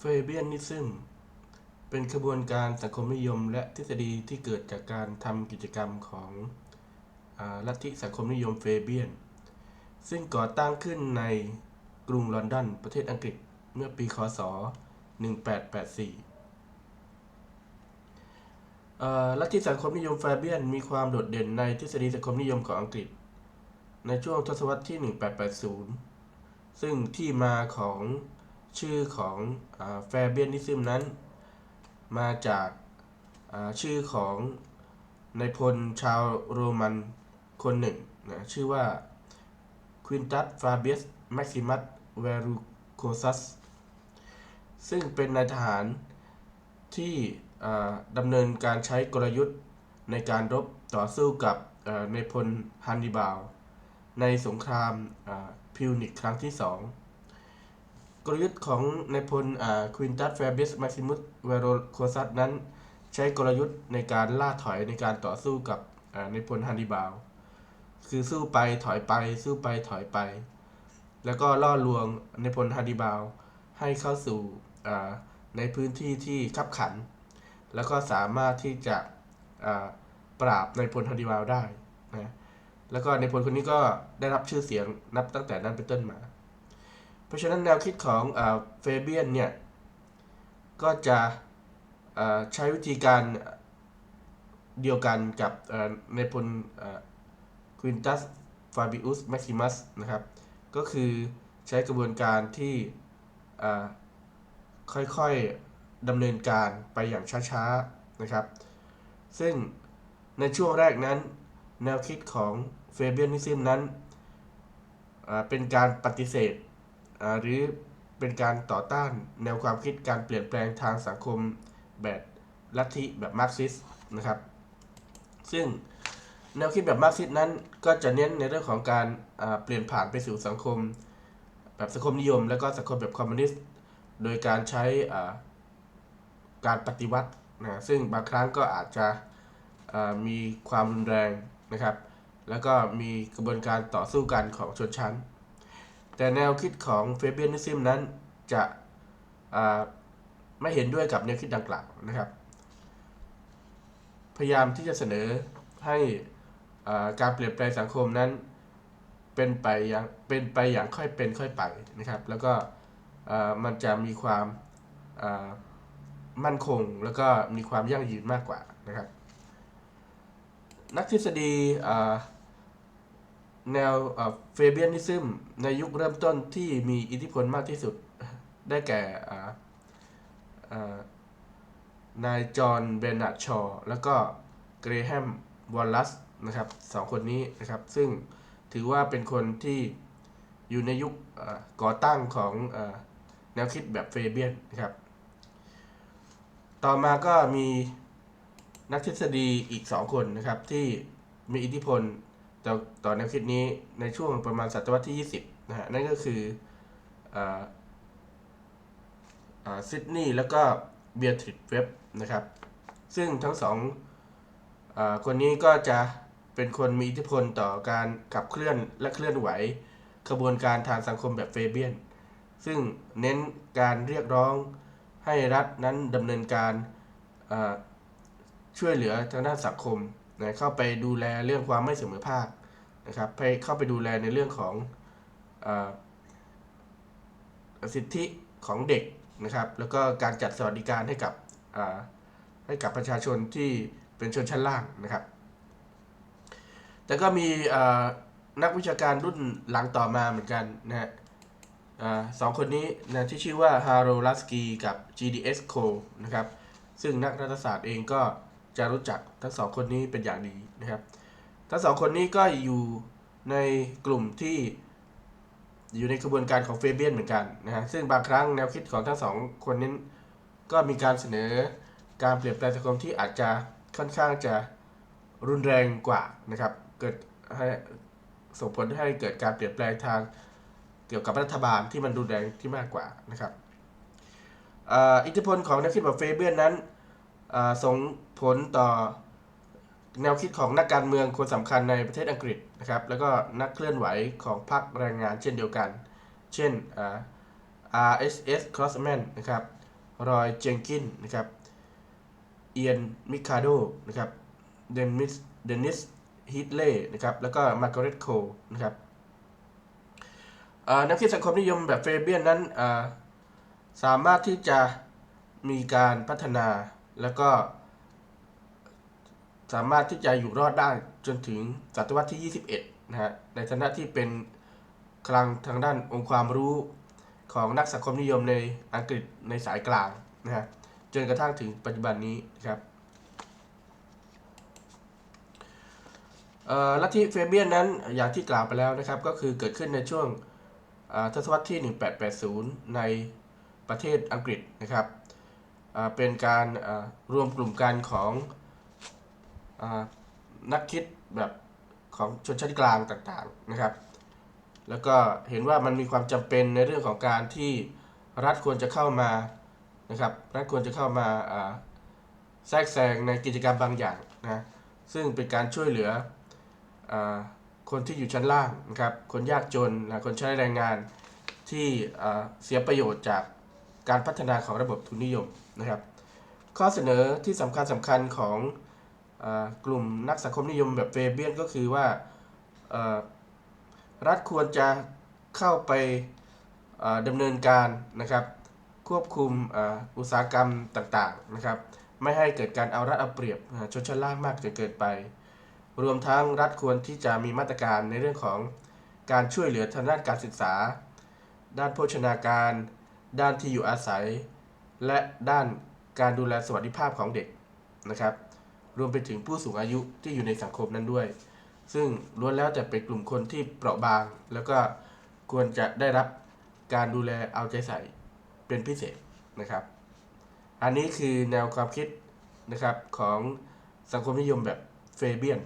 เฟเบียนนิซึมเป็นขบวนการสังคมนิยมและทฤษฎีที่เกิดจากการทำกิจกรรมของอลัทธิสังคมนิยมเฟเบียน ซึ่งก่อตั้งขึ้นในกรุงลอนดอนประเทศอังกฤษเมื่อปีคศ 1884เอ่ลัทธิสังคมนิยมเฟเบียน มีความโดดเด่นในทฤษฎีสังคมนิยมของอังกฤษ ในช่วงทศวรรษที่ 1880 ซึ่งที่มาของ ชื่อของแฟเบียนิซึมนั้น มาจากชื่อของนายพลชาวโรมันคนหนึ่งนะชื่อว่าควินตัสฟาเบียสแม็กซิมัสเวรูโคซัสซึ่งเป็นนายทหารที่ดำเนินการใช้กลยุทธ์ในการรบต่อสู้กับอ่านายพลฮันนิบาล ในสงครามพิวนิกครั้งที่สอง กลยุทธ์ของนายพลควินตัสแฟเบียสมาซิมุสเวโรโคซัสนั้น ใช้กลยุทธ์ในการล่าถอยในการต่อสู้กับอ่านายพลฮันนิบาล คือสู้ไปถอยไปสู้ไปถอยไป แล้วก็ล่อลวงนายพลฮันนิบาลให้เข้าสู่อ่าในพื้นที่ที่คับขัน แล้วก็สามารถที่จะอ่าปราบนายพลฮันนิบาลได้นะแล้วก็ในพลคนนี้ก็ได้รับชื่อเสียงนับตั้งแต่นั้นเป็นต้นมา เพราะฉะนั้นแนวคิดของเฟเบียนเนี่ย ก็จะใช้วิธีการเดียวกันกับเอ่อในพลควินตัสฟาบิอุสแม็กซิมัสนะครับ ก็คือใช้กระบวนการที่ค่อยๆดำเนินการไปอย่างช้าๆนะครับ ซึ่งในช่วงแรกนั้น แนวคิดของเฟเบียนิซึมนั้นเป็นการปฏิเสธ หรือเป็นการต่อต้านแนวความคิดการเปลี่ยนแปลงทางสังคมแบบลัทธิแบบมาร์กซิสนะครับ ซึ่งแนวคิดแบบมาร์กซิสนั้นก็จะเน้นในเรื่องของการเปลี่ยนผ่านไปสู่สังคม แบบสังคมนิยม และก็สังคมแบบคอมมิวนิสต์โดยการใช้การปฏิวัตินะซึ่งบางครั้งก็อาจจะมีความรุนแรงนะครับ แล้วก็มีกระบวนการต่อสู้กันของชนชั้น แต่แนวคิดของเฟเบียนิซึมนั้นจะไม่เห็นด้วยกับแนวคิดดังกล่าวนะครับ พยายามที่จะเสนอให้อ่าการเปลี่ยนแปลงสังคมนั้นเป็นไปอย่างเป็นไปอย่างค่อยเป็นค่อยไปนะครับ แล้วก็มันจะมีความมั่นคงแล้วก็มีความยั่งยืนมากกว่านะครับ นักทฤษฎีอ แนวเฟเบียนิซึมในยุคเริ่มต้นที่มีอิทธิพลมากที่สุดได้แก่นายจอห์นเบนนัดชอ์แล้วก็เกรแฮมวอลลัสนะครับสองคนนี้นะครับ ซึ่งถือว่าเป็นคนที่อยู่ในยุคก่อตั้งของอแนวคิดแบบเฟเบียนนะครับ ต่อมาก็มีนักทฤษฎีอีก2คนนะครับที่มีอิทธิพล ต่อต่อแนวคิดนี้ในช่วงประมาณศตวรรษที่ 20 นะฮะ นั่นก็คือซิดนีย์แล้วก็เบียทริดเว็บนะครับ ซึ่งทั้งสองอคนนี้ก็จะเป็นคนมีอิทธิพลต่อการขับเคลื่อนและเคลื่อนไหวขบวนการทางสังคมแบบเฟเบียน ซึ่งเน้นการเรียกร้องให้รัฐนั้นดำเนินการช่วยเหลือทางด้านสังคมนะเข้าไปดูแลเรื่องความไม่เสมอภาค นะครับไปเข้าไปดูแลในเรื่องของอสิทธิของเด็กนะครับ แล้วก็การจัดสวัสดิการให้กับให้กับประชาชนที่เป็นชนชั้นล่างนะครับ แต่ก็มีนักวิชาการรุ่นหลังต่อมาเหมือนกันนะฮะสองคนนี้นะที่ชื่อว่าฮาโรลัสกีกับ GDS Co นะครับ ซึ่งนักรัฐศาสตร์เองก็จะรู้จักทั้งสองคนนี้เป็นอย่างดีนะครับ ทั้งสองคนนี้ก็อยู่ในกลุ่มที่อยู่ในกระบวนการของเฟเบียนเหมือนกันนะฮะซึ่งบางครั้งแนวคิดของทั้งสองคนนี้ก็มีการเสนอการเปลี่ยนแปลงสังคมที่อาจจะค่อนข้างจะรุนแรงกว่านะครับ เกิดให้ส่งผลให้เกิดการเปลี่ยนแปลงทางเกี่ยวกับรัฐบาลที่มันรุนแรงที่มากกว่านะครับอิทธิพลของแนวคิดแบบเฟเบียนนั้นส่งผลต่อ แนวคิดของนักการเมืองคนสำคัญในประเทศอังกฤษนะครับ แล้วก็นักเคลื่อนไหวของพรรคแรงงานเช่นเดียวกัน เช่น RSS Crossman นะครับ รอยเจงกินนะครับ เอียน มิคาโด นะครับ เดนิส เดนิส ฮิตเล่ นะครับ แล้วก็มาร์กาเร็ตโค นะครับนักคิดสังคมนิยมแบบเฟเบียนนั้นสามารถที่จะมีการพัฒนาแล้วก็ สามารถที่จะอยู่รอดได้จนถึงศตวรรษที่ 21 นะฮะ ในฐานะที่เป็นคลังทางด้านองค์ความรู้ของนักสังคมนิยมในอังกฤษในสายกลางนะฮะ จนกระทั่งถึงปัจจุบันนี้ครับเออลัทธิเฟเบียนนั้นอย่างที่กล่าวไปแล้วนะครับ ก็คือเกิดขึ้นในช่วงทศวรรษที่ 1880 ในประเทศอังกฤษนะครับเป็นการรวมกลุ่มกันของ นักคิดแบบของชนชั้นกลางต่างๆนะครับ แล้วก็เห็นว่ามันมีความจำเป็นในเรื่องของการที่รัฐควรจะเข้ามานะครับรัฐควรจะเข้ามาแทรกแซงในกิจกรรมบางอย่างนะซึ่งเป็นการช่วยเหลืออคนที่อยู่ชั้นล่างนะครับคนยากจนนะคนใช้แรงงานที่เสียประโยชน์จากการพัฒนาของระบบทุนนิยมนะครับ ข้อเสนอที่สำคัญสำคัญของ กลุ่มนักสังคมนิยมแบบเฟเบียนก็คือว่ารัฐควรจะเข้าไปอ่าดำเนินการนะครับ ควบคุมอ,อุตสาหกรรมต่างๆนะครับ ไม่ให้เกิดการเอารัดเอาเปรียบชนชั้นล่างมากจนเกินไป รวมทั้งรัฐควรที่จะมีมาตรการในเรื่องของการช่วยเหลือทางด้านการศึกษา ด้านโภชนาการ ด้านที่อยู่อาศัย และด้านการดูแลสวัสดิภาพของเด็กนะครับ รวมไปถึงผู้สูงอายุที่อยู่ในสังคมนั้นด้วย ซึ่งล้วนแล้วแต่เป็นกลุ่มคนที่เปราะบาง แล้วก็ควรจะได้รับการดูแลเอาใจใส่เป็นพิเศษนะครับ อันนี้คือแนวความคิดนะครับของสังคมนิยมแบบเฟเบียน